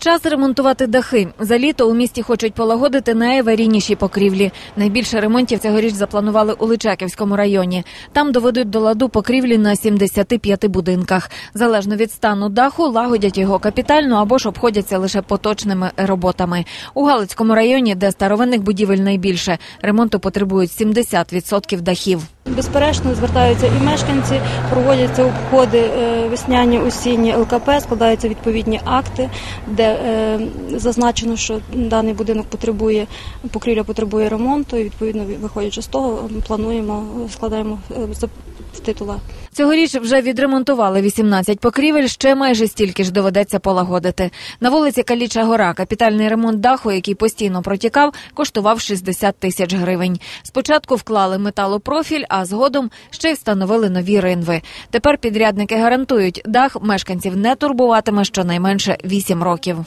Час ремонтувати дахи. За літо у місті хочуть полагодити найаварійніші покрівлі. Найбільше ремонтів цьогоріч запланували у Личаківському районі. Там доведуть до ладу покрівлі на 75 будинках. Залежно від стану даху, лагодять його капітально або ж обходяться лише поточними роботами. У Галицькому районі, де старовинних будівель найбільше, ремонту потребують 70% дахів. Безперечно, звертаються і мешканці, проводяться обходи е, весняні, осінні ЛКП, складаються відповідні акти, де е, зазначено, що даний будинок потребує покрівля потребує ремонту. І відповідно, виходячи з того, плануємо складаємо в титула. Цьогоріч вже відремонтували 18 покрівель, ще майже стільки ж доведеться полагодити. На вулиці Каліча Гора капітальний ремонт даху, який постійно протікав, коштував 60 тисяч гривень. Спочатку вклали металопрофіль, а згодом ще й встановили нові ринви. Тепер підрядники гарантують, дах мешканців не турбуватиме щонайменше 8 років.